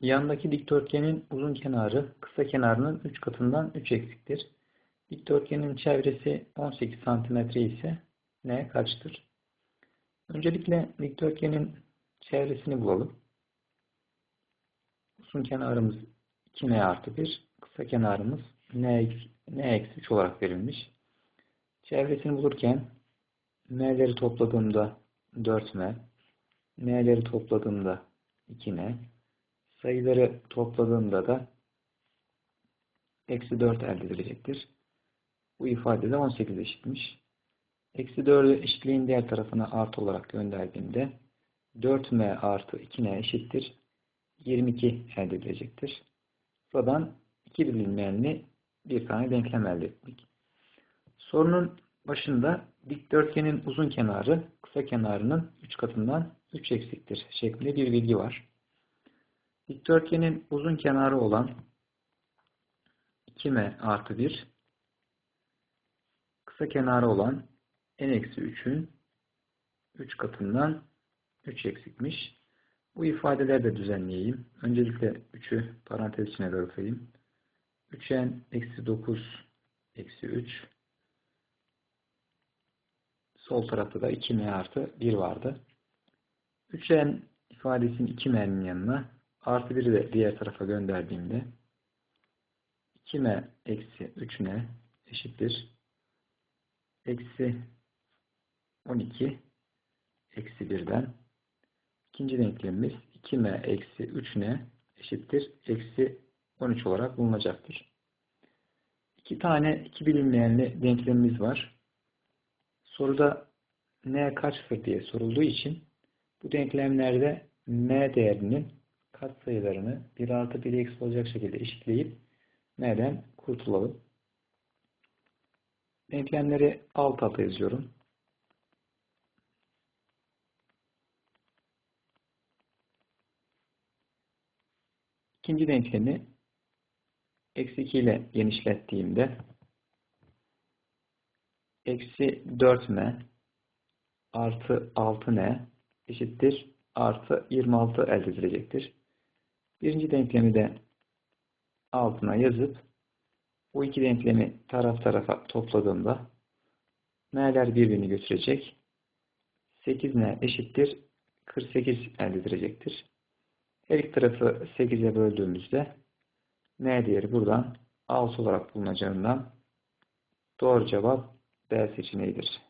Yandaki dikdörtgenin uzun kenarı kısa kenarının 3 katından 3 eksiktir. Dikdörtgenin çevresi 18 cm ise n kaçtır? Öncelikle dikdörtgenin çevresini bulalım. Uzun kenarımız 2n artı 1, kısa kenarımız n, n eksi 3 olarak verilmiş. Çevresini bulurken n'leri topladığımda 4n, n'leri topladığımda 2n, sayıları topladığımda da eksi 4 elde edilecektir. Bu ifade de 18 eşitmiş. Eksi 4'ü eşitliğin diğer tarafına artı olarak gönderdiğimde 4m artı 2n eşittir. 22 elde edilecektir. Buradan iki bilinmeyenli bir tane denklem elde ettik. Sorunun başında dikdörtgenin uzun kenarı kısa kenarının 3 katından 3 eksiktir şeklinde bir bilgi var. Dikdörtgenin uzun kenarı olan 2m artı 1 kısa kenarı olan n-3'ün 3 katından 3 eksikmiş. Bu ifadeleri de düzenleyeyim. Öncelikle 3'ü parantez içine dağıtayım. 3n eksi 9 eksi 3 sol tarafta da 2m artı 1 vardı. 3n ifadesini 2m'nin yanına artı 1'i de diğer tarafa gönderdiğimde 2m eksi 3n eşittir. Eksi 12 eksi 1'den ikinci denklemimiz 2m eksi 3n eşittir. Eksi 13 olarak bulunacaktır. İki tane iki bilinmeyenli denklemimiz var. Soruda n kaçtır diye sorulduğu için bu denklemlerde m değerinin katsayılarını 1 artı 1 eksi olacak şekilde eşitleyip m'den kurtulalım. Denklemleri alt alta yazıyorum. İkinci denklemi eksi 2 ile genişlettiğimde eksi 4m artı 6n eşittir artı 26 elde edilecektir. Birinci denklemi de altına yazıp bu iki denklemi taraf tarafa topladığımda n'ler birbirini götürecek. 8n eşittir 48 elde edilecektir. Her iki tarafı 8'e böldüğümüzde n değeri buradan 6 olarak bulunacağından doğru cevap B seçeneğidir.